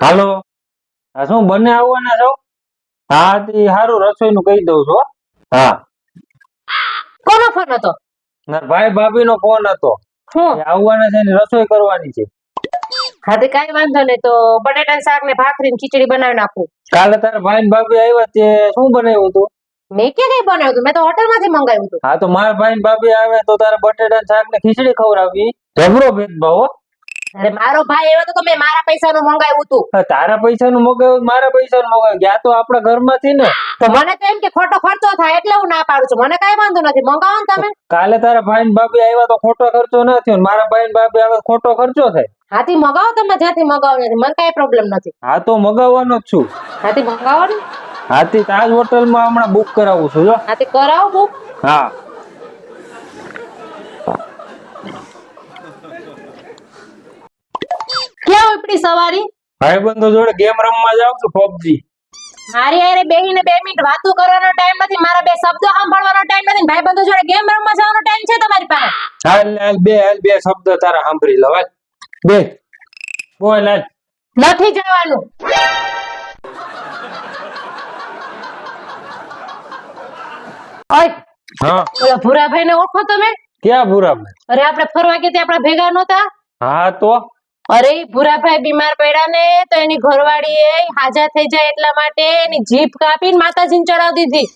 હાલો. આ શું બંને આવવાના છો? હા તે સારું રસોઈનું કહી દઉં છું હા. કોનો ફોન હતો? ના ભાઈ ભાભી નો ફોન હતો આવવાના છે ને રસોઈ કરવાની છે. હા તે કઈ વાંધો નહીં તો બટેટા શાક ને ભાખરી ખીચડી બનાવી નાખું. કાલે તારા ભાઈ ને ભાભી આવ્યા તે શું બનાવ્યું હતું મેં કે કઈ બનાવ્યું હતું મેં તો હોટલમાંથી મંગાવ્યું હતું હા તો મારા ભાઈ ને ભાભી આવે તો તારા બટેટા શાક ને ખીચડી ખવડાવી. જબરો ભેદભાવ હો. અરે મારો ભાઈ એવો તો મેં મારા પૈસાનું મંગાવ્યું હતું તારા પૈસા નું મગાવ્યું મારા પૈસા નું મગાવ્યું. ગયા તો આપણા ઘરમાંથી ને. તો મને તો એમ કે ખોટો ખર્ચો થાય એટલે હું ના પાડું છું. મને કઈ વાંધો નથી. મંગાવો ને તમે. કાલે તારા ભાઈ ને ભાભી આવ્યા તો ખોટો ખર્ચો ના થયો મારા ભાઈ ને ભાભી આવે ખોટો ખર્ચો થાય. હાથી મગાવો તમે જ્યાંથી મગાવો નથી. મને કઈ પ્રોબ્લેમ નથી. હા તો મગાવવાનો જ છું. હાથી મંગાવો ને. હાથી તાજ હોટલમાં હમણાં બુક કરાવું છું જો. હાથી કરાવો બુક હા ક્યાં ઉપડી સવારી? ભાઈબંધો જોડે ગેમ રમવા જાવ છું પબજી મારી હારે બેહીને બે મિનિટ વાતો કરવાનો ટાઈમ નથી મારા બે શબ્દો સાંભળવાનો ટાઈમ નથી ભાઈબંધો જોડે ગેમ રમવા જવાનો ટાઈમ છે તમારી પાસે? હાલ હાલ બે હાલ બે શબ્દ તારા સાંભળી લો હાલ. બે. બોલ હાલ. નથી જવાનું. ઓય. હા. ઓલા ભૂરાભાઈ ને ઓળખો તમે? ક્યાં ભૂરાભાઈ? અરે આપણે ફરવા ગયા ત્યાં આપણા ભેગા નહોતા? હા તો? અરે ભૂરાભાઈ બીમાર પડ્યા ને તો એની ઘરવાળી એ હાજા થઈ જાય એટલા માટે એની જીભ કાપીને માતાજીને ચડાવી દીધી.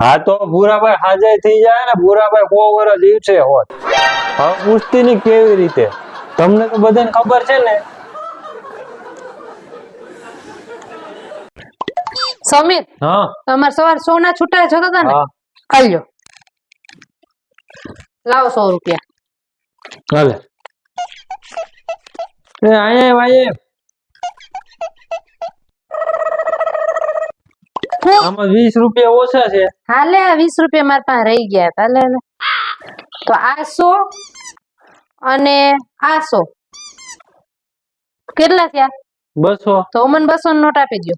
હા તો ભૂરાભાઈ હાજર થઈ જાય ને ભૂરાભાઈ સો વર્ષ જીવશે હોત. હવે પૂછતી ની કેવી રીતે? તમને તો બધાને ખબર છે ને. સમીર હા. તમારે સવાર સોના છૂટા છો હતા ને? કાલ્યો લાવો સો રૂપિયા. હાલે. એ આયે આયે આમાં વીસ રૂપિયા ઓછા છે. હાલે આ વીસ રૂપિયા મારા પાસે રહી ગયા હતા લે તો આ સો અને આ સો. કેટલા થયા? બસો. તો મને બસો નોટ આપી દો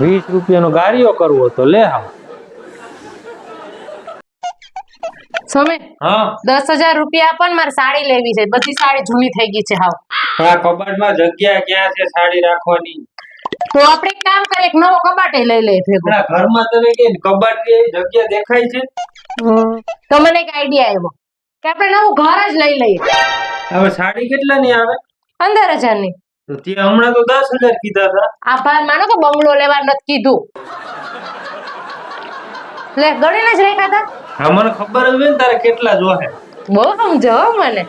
વીસ રૂપિયાનો ગાડીઓ કરવો તો લે આવ હા. દસ હજાર રૂપિયા પણ મારે સાડી લેવી છે. બધી સાડી જૂની થઈ ગઈ છે હાવ. આ કબાટમાં જગ્યા ક્યાં છે સાડી રાખવાની? તો આપણે કામ કરીએ એક નવો કબાટ લઈ લઈએ ભેગો. ઘરમાં તમે કે કબાટ જગ્યા દેખાય છે? તો મને એક આઈડિયા આવ્યો કે આપણે નવું ઘર જ લઈ લઈએ. હવે સાડી કેટલા ની આવે? પંદર હજારની તો હમણાં તો દસ હજાર કીધા હતા. આભાર માનો કે બંગલો લેવા નથી કીધું. લે ગણીને જ રેખા હતા? હા મને ખબર જ હોય ને તારે કેટલા જોહે બહુ સમજો મને.